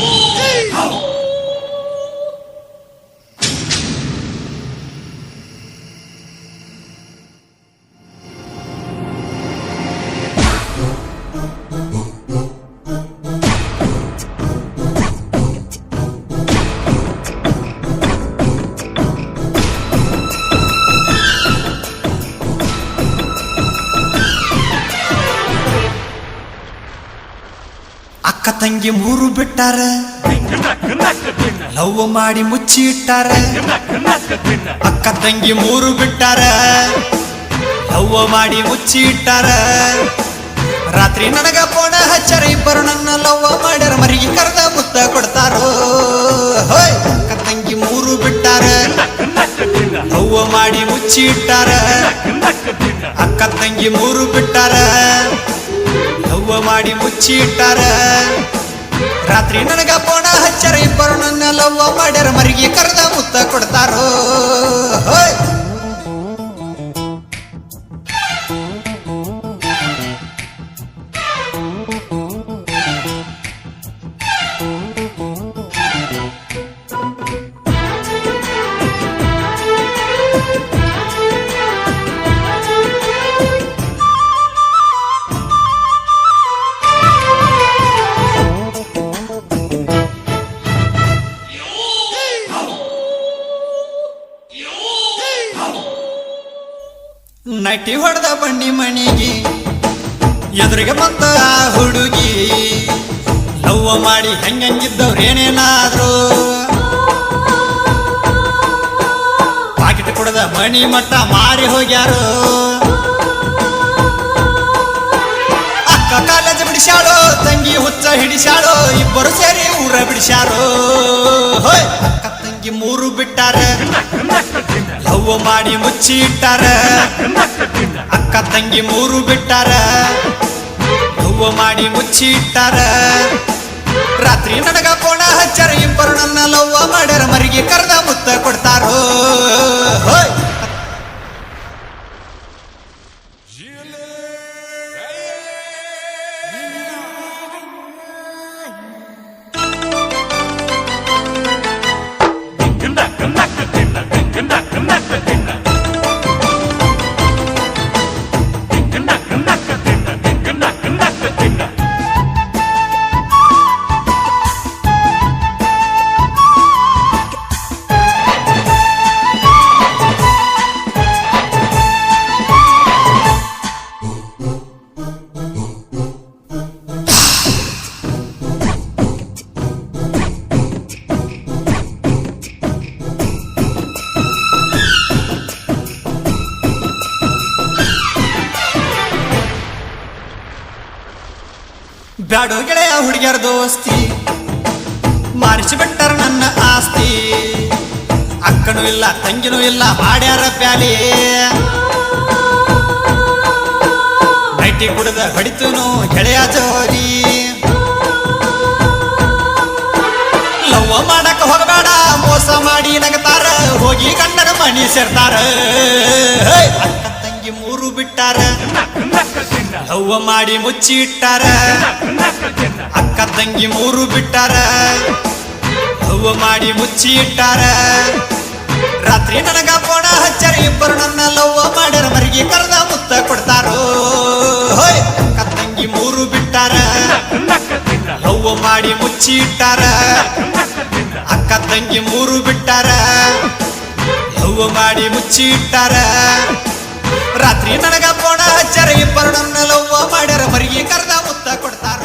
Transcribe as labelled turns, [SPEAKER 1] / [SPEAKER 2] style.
[SPEAKER 1] oh ಅಕ್ಕ ತಂಗಿ ಮೂರು ಬಿಟ್ಟಾರ. ಲವ್ ಮಾಡಿ ಮುಚ್ಚಿ ಇಟ್ಟಾರ. ಅಕ್ಕ ತಂಗಿ ಮೂರು ಬಿಟ್ಟಾರ. ಲವ್ ಮಾಡಿ ಮುಚ್ಚಿ ಇಟ್ಟಾರ. ರಾತ್ರಿ ನನಗ ಪೋಣ ಹಚ್ಚರ, ಇಬ್ಬರು ನನ್ನ ಲವ್ ಮಾಡ್ಯಾರ. ಮರಿಗೆ ಕರೆದ ಮುತ್ತ ಕೊಡ್ತಾರೋ. ಅಕ್ಕ ತಂಗಿ ಮೂರು ಬಿಟ್ಟಾರ. ಲವ್ ಮಾಡಿ ಮುಚ್ಚಿ ಇಟ್ಟಾರ. ಅಕ್ಕ ತಂಗಿ ಮೂರು ಬಿಟ್ಟಾರ. ಲವ್ವ ಮಾಡಿ ಮುಚ್ಚಿ ಇಟ್ಟಾರ ರಾತ್ರಿ ನನಗ ಪೋಣ ಹಚ್ಚರ ಇಬ್ಬರು ನನ್ನ ಲವ್ವ ಮಾಡ್ಯಾರ. ಮರಿಗೆ ಕರೆದ ನಟಿ ಹೊಡೆದ ಬಣ್ಣಿ ಮಣಿಗೆ, ಎದುರಿಗೆ ಬಂತ ಹುಡುಗಿ. ಲವ್ವ ಮಾಡಿ ಹೆಂಗಂಗಿದ್ದವ್ರು ಏನೇನಾದ್ರು. ಪಾಕಿಟ್ ಕುಡದ ಮಣಿ ಮಟ್ಟ ಮಾರಿ ಹೋಗ್ಯಾರು. ಅಕ್ಕ ಕಾಲೇಜ್ ಬಿಡಿಸ್ಯಾಳೋ, ತಂಗಿ ಹುಚ್ಚ ಹಿಡಿಸ್ಯಾಳೋ, ಇಬ್ಬರು ಸೇರಿ ಊರ ಬಿಡಿಸ್ಯಾರೋ. ಹೋಯ್ ಮೂರು ಬಿಟ್ಟಾರ. ಲವ್ ಮಾಡಿ ಮುಚ್ಚಿ ಇಟ್ಟಾರ. ಅಕ್ಕ ತಂಗಿ ಮೂರು ಬಿಟ್ಟಾರ. ಲವ್ ಮಾಡಿ ಮುಚ್ಚಿ ಇಟ್ಟಾರ. ರಾತ್ರಿ ನನಗ ಕೋಣ ಹಚ್ಚರ ಇಬ್ಬರು ಲವ್ವ ಮಾಡ್ಯಾರ. ಮರಿಗೆ ಕರೆದ ಮುತ್ತ ಕೊಡ್ತಾರೋ. ಹೋಯ್. ಬ್ಯಾಡೋ ಗೆಳೆಯ ಹುಡುಗಿಯರ ದೋಸ್ತಿ. ಮಾರಿಸಿ ಬಿಟ್ಟಾರ ನನ್ನ ಆಸ್ತಿ. ಅಕ್ಕನೂ ಇಲ್ಲ, ತಂಗಿನೂ ಇಲ್ಲ ಮಾಡ್ಯಾರ ಪ್ಯಾಲಿ. ನೈಟಿ ಕುಡಿದ ಹೊಡಿತುನು ಗೆಳೆಯ ಜೋರಿ ಲವ್ವ ಮಾಡಕ ಹೋಗಬೇಡ, ಮೋಸ ಮಾಡಿ ನಗತಾರ, ಹೋಗಿ ಗಂಡನ ಮನಿ ಸೇರ್ತಾರ. ಬಿಟ್ಟಾರ. ಲವ್ವ ಮಾಡಿ ಮುಚ್ಚಿ ಇಟ್ಟಾರ. ಅಕ್ಕ ತಂಗಿ ಮೂರು ಬಿಟ್ಟಾರ. ಲವ್ವ ಮಾಡಿ ಮುಚ್ಚಿ ಇಟ್ಟಾರ. ರಾತ್ರಿ ನನಗ ಪೋಣ ಹಚ್ಚರ ಇಬ್ಬರು ನನ್ನ ಲವ್ವ ಮಾಡ್ಯಾರ, ಮರಿಗೆ ಕರೆದ ಮುತ್ತ ಕೊಡ್ತಾರೋ. ಅಕ್ಕ ತಂಗಿ ಮೂರು ಬಿಟ್ಟಾರ. ಲವ್ವ ಮಾಡಿ ಮುಚ್ಚಿ ಇಟ್ಟಾರ. ಅಕ್ಕ ತಂಗಿ ಮೂರು ಬಿಟ್ಟಾರ. ಲವ್ವ ಮಾಡಿ ಮುಚ್ಚಿ ಇಟ್ಟಾರ. ರಾತ್ರಿ ನನಗ ಪೋಣ ಹಚ್ಚರ ಇಬ್ಬರು ನನ್ನಲ್ಲವ್ವ ಮಾಡ್ಯಾರ ಮರಿಗೆ ಕರ್ದ ಮುತ್ತ ಕೊಡ್ತಾರ